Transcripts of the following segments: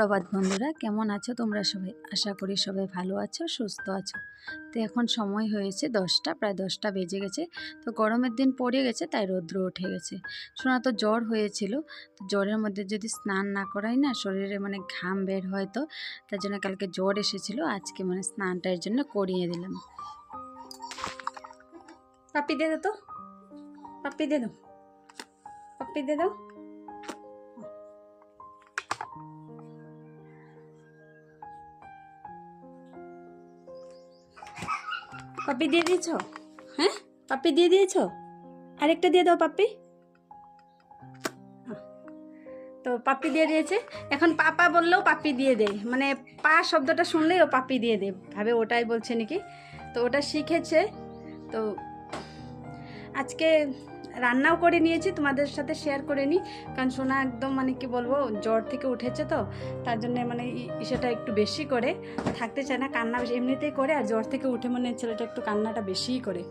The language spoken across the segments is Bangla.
সুপ্রভাত বন্ধুরা, কেমন আছো তোমরা সবাই? আশা করি সবাই ভালো আছো, সুস্থ আছো। তো এখন সময় হয়েছে দশটা, প্রায় দশটা বেজে গেছে। তো গরমের দিন পড়ে গেছে, তাই রৌদ্র উঠে গেছে। শোনা তো জ্বর হয়েছিল, তো জ্বরের মধ্যে যদি স্নান না করাই না, শরীরে মানে ঘাম বের হয় তো, তার জন্য কালকে জ্বর এসেছিল, আজকে মানে স্নানটা এর জন্য করিয়ে দিলাম। পাপি দে তো। পাপি দিয়ে দাও। পাপি দিয়ে দাও। পাপি দিয়ে দিয়েছ? হ্যাঁ? পাপি দিয়ে দিয়েছ? আরেকটা দিয়ে দাও পাপি তো পাপি দিয়ে দিয়েছে। এখন পাপা বললেও পাপি দিয়ে দেয় মানে পা শব্দটা শুনলেই ও পাপি দিয়ে দেয় ভাবে ওটাই বলছে নাকি? তো ওটা শিখেছে। তো আজকে রান্নাও করে নিয়েছি, তোমাদের সাথে শেয়ার করে নিই। কারণ সোনা একদম মানে কি বলব, জ্বর থেকে উঠেছে তো, তার জন্য মানে ইসেটা একটু বেশি করে। থাকতে চায় না, কান্না এমনিতেই করে, আর জ্বর থেকে উঠে মানে ছেলেটা একটু কান্নাটা বেশিই করে।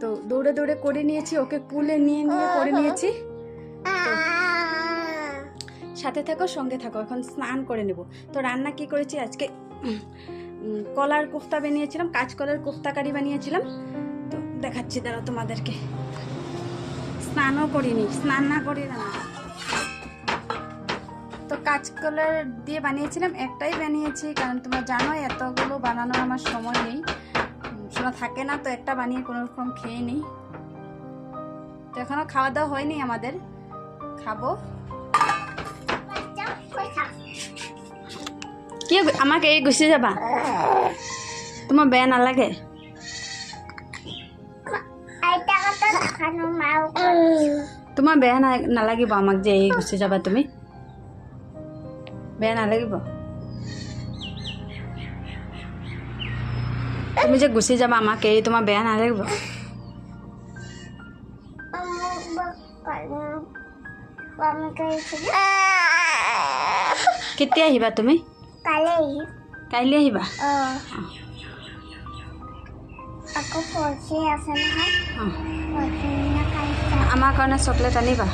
তো দৌড়ে দৌড়ে করে নিয়েছি, ওকে কুলে নিয়ে নিয়ে করে নিয়েছি। সাথে থাকো, সঙ্গে থাকো, এখন স্নান করে নেব। তো রান্না কি করেছি আজকে? কলার কোফতা বানিয়েছিলাম, কাঁচকলার কোফতা কারি বানিয়েছিলাম। তো দেখাচ্ছি দাঁড়া তোমাদেরকে। স্নানও করিনি, স্নান না করি রান্না তো কাঁচকলার দিয়ে বানিয়েছিলাম, একটাই বানিয়েছি, কারণ তোমরা জানো এতগুলো বানানোর আমার সময় নেই। শোনা থাকে না, তো একটা বানিয়ে কোনো রকম খেয়ে নিই। তো এখনও খাওয়া দাওয়া হয়নি আমাদের। খাব। কি আমাকে এই গুছিয়ে যাবা? তোমার বেয়া নালাগে তোমার বেয়া না নালাগিব আমাক যে এই গুচি যাবা তুমি। বেয়া নালাগিব। তুমি যে গুচি যাবা আমাক এই তোমাৰ বেয়া নালাগিব। কেতিয়া আহিবা তুমি? কাইলৈ আহিবা। আকৌ আছে নহয়। আমাৰ কাৰণে চকলেট আনিবা।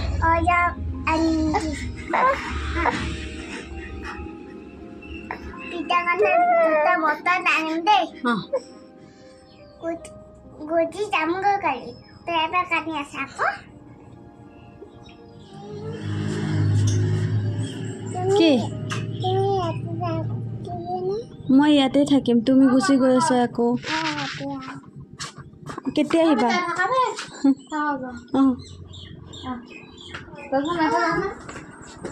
কি? মই ইয়াতে থাকিম তুমি গুচি গৈ আছা আকৌ। কেতিয়া আহিবা।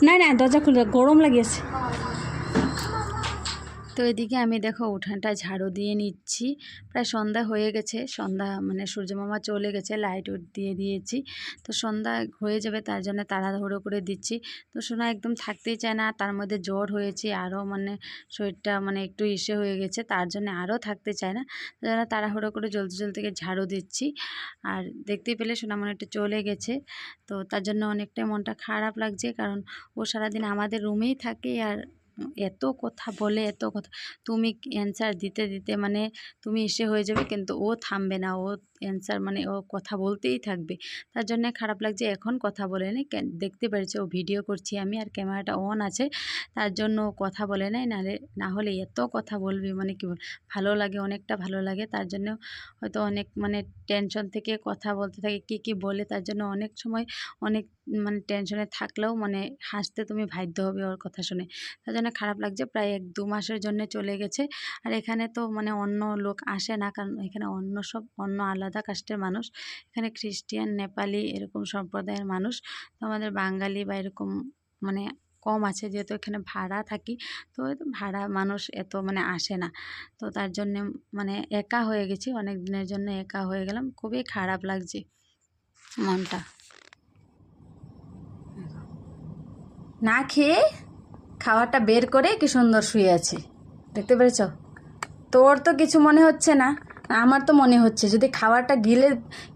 নাই নাই দরজা খুলে গৰম গরম লাগি আছে। তো এদিকে আমি দেখো উঠানটা ঝাড়ু দিয়ে নিচ্ছি। প্রায় সন্ধ্যা হয়ে গেছে, সন্ধ্যা মানে সূর্যমামা চলে গেছে লাইট উট দিয়ে দিয়েছি। তো সন্ধ্যা হয়ে যাবে তার জন্য তাড়াহুড়ো করে দিচ্ছি। তো সোনা একদম থাকতেই চায় না, তার মধ্যে জ্বর হয়েছে আরও মানে শরীরটা মানে একটু ইসে হয়ে গেছে, তার জন্য আরও থাকতে চায় না। জন্য তাড়াহুড়ো করে জলদি জলদি ঝাড়ু দিচ্ছি। আর দেখতেই পেলে সোনা মনে একটু চলে গেছে। তো তার জন্য অনেকটাই মনটা খারাপ লাগছে, কারণ ও সারাদিন আমাদের রুমেই থাকে আর এত কথা বলে, এত কথা, তুমি অ্যান্সার দিতে দিতে মানে তুমি এসে হয়ে যাবে কিন্তু ও থামবে না, ও অ্যান্সার মানে ও কথা বলতেই থাকবে। তার জন্য খারাপ লাগছে এখন কথা বলে নেই দেখতে পেরেছে ও ভিডিও করছি আমি আর ক্যামেরাটা অন আছে, তার জন্য কথা বলে নেয়, নাহলে, না হলে এত কথা বলবি মানে কি বল, ভালো লাগে, অনেকটা ভালো লাগে, তার জন্য হয়তো অনেক মানে টেনশন থেকে কথা বলতে থাকে, কি কি বলে, তার জন্য অনেক সময় অনেক মানে টেনশনে থাকলেও মানে হাসতে তুমি বাধ্য হবে ওর কথা শুনে। তার জন্য খারাপ লাগছে, প্রায় এক দু মাসের জন্য চলে গেছে। আর এখানে তো মানে অন্য লোক আসে না, কারণ এখানে অন্য সব, অন্য আলাদা কাস্টের মানুষ। এখানে খ্রিস্টিয়ান, নেপালি এরকম সম্প্রদায়ের মানুষ। তো আমাদের বাঙালি বা এরকম মানে কম আছে, যেহেতু এখানে ভাড়া থাকি, তো ভাড়া মানুষ এত মানে আসে না। তো তার জন্যে মানে একা হয়ে গেছি, অনেক দিনের জন্য একা হয়ে গেলাম। খুবই খারাপ লাগছে মনটা। না খেয়ে খাওয়াটা বের করে কি সুন্দর শুয়ে আছে। দেখতে পেরেছ? তোর তো কিছু মনে হচ্ছে না, আমার তো মনে হচ্ছে। যদি খাবারটা গিলে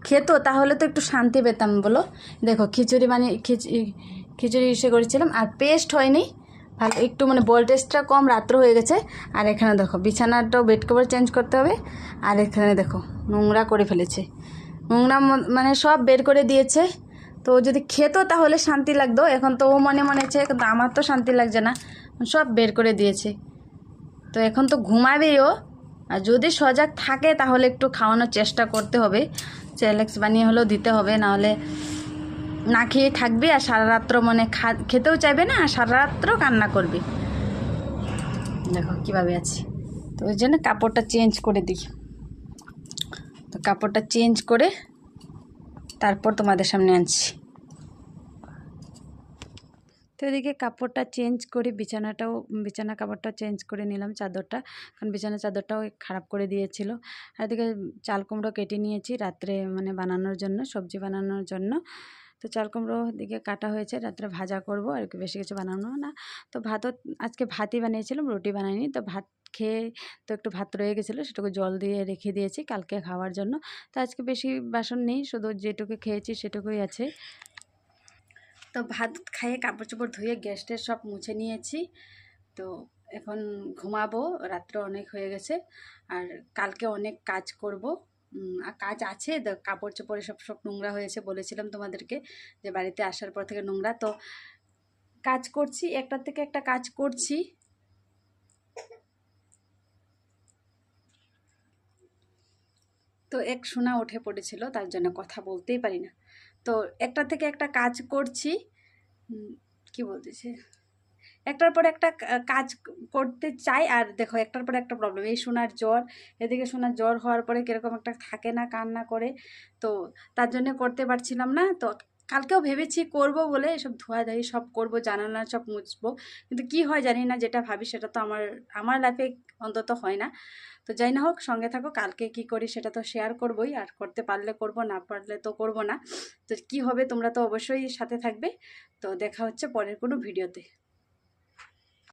খেত তাহলে তো একটু শান্তি পেতাম, বলো। দেখো, খিচুড়ি বানিয়ে খিচুড়ি ইসে করেছিলাম, আর পেস্ট হয়নি। ভালো, একটু মানে ভোল্টেজটা কম, রাত্র হয়ে গেছে। আর এখানে দেখো, বিছানাটাও বেড কভার চেঞ্জ করতে হবে। আর এখানে দেখো, নোংরা করে ফেলেছে। নোংরা মানে সব বের করে দিয়েছে। তো যদি খেতো তাহলে শান্তি লাগতো। এখন তো ও মনে মনে হচ্ছে কিন্তু আমার তো শান্তি লাগছে না। সব বের করে দিয়েছে। তো এখন তো ঘুমাবেই ও। আর যদি সজাগ থাকে তাহলে একটু খাওয়ানোর চেষ্টা করতে হবে। চ্যালেক্স বানিয়ে হলেও দিতে হবে, নাহলে না খেয়ে থাকবে আর সারা রাত্র মানে খেতেও চাইবে না, আর সারা রাত্র কান্না করবে। দেখো কীভাবে আছি। তো ওই জন্য কাপড়টা চেঞ্জ করে দিই। তো কাপড়টা চেঞ্জ করে তারপর তোমাদের সামনে আনছি। তো এদিকে কাপড়টা চেঞ্জ করে, বিছানাটাও, বিছানা কাপড়টা চেঞ্জ করে নিলাম চাদরটা, কারণ বিছানা চাদরটাও খারাপ করে দিয়েছিল। আর এদিকে চাল কুমড়ো কেটে নিয়েছি রাত্রে মানে বানানোর জন্য, সবজি বানানোর জন্য। তো চাল কুমড়ো দিকে কাটা হয়েছে, রাত্রে ভাজা করব আর কি বেশি কিছু বানানো না। তো ভাতও আজকে ভাতই বানিয়েছিলাম, রুটি বানাইনি। তো ভাত খেয়ে তো একটু ভাত রয়ে গেছিল, সেটুকু জল দিয়ে রেখে দিয়েছি কালকে খাওয়ার জন্য। তো আজকে বেশি বাসন নেই, শুধু যেটুকু খেয়েছি সেটুকুই আছে। তো ভাত খাইয়ে কাপড় চোপড় ধুয়ে গ্যাস ট্যাস সব মুছে নিয়েছি। তো এখন ঘুমাবো, রাত্রে অনেক হয়ে গেছে। আর কালকে অনেক কাজ করব। কাজ আছে। কাপড় চোপড়ে সব সব নোংরা হয়েছে বলেছিলাম তোমাদেরকে যে বাড়িতে আসার পর থেকে নোংরা। তো কাজ করছি, একটার থেকে একটা কাজ করছি। তো এক সোনা উঠে পড়েছিল, তার জন্য কথা বলতেই পারি না। তো একটা থেকে একটা কাজ করছি। কি বলতেছে? একটার পর একটা কাজ করতে চাই আর দেখো একটার পর একটা প্রবলেম এই সোনার জ্বর, এদিকে সোনার জ্বর হওয়ার পরে কীরকম একটা থাকে না কান্না করে, তো তার জন্য করতে পারছিলাম না। তো কালকেও ভেবেছি করব বলে এসব ধোয়াধাই সব করব, জানালা সব মুছবো। কিন্তু কি হয় জানি না, যেটা ভাবি সেটা তো আমার আমার লাইফে অন্তত হয় না। তো যাই না হোক, সঙ্গে থাকো, কালকে কি করি সেটা তো শেয়ার করবই। আর করতে পারলে করব, না পারলে তো করব না। তো কি হবে তোমরা তো অবশ্যই সাথে থাকবে। তো দেখা হচ্ছে পরের কোনো ভিডিওতে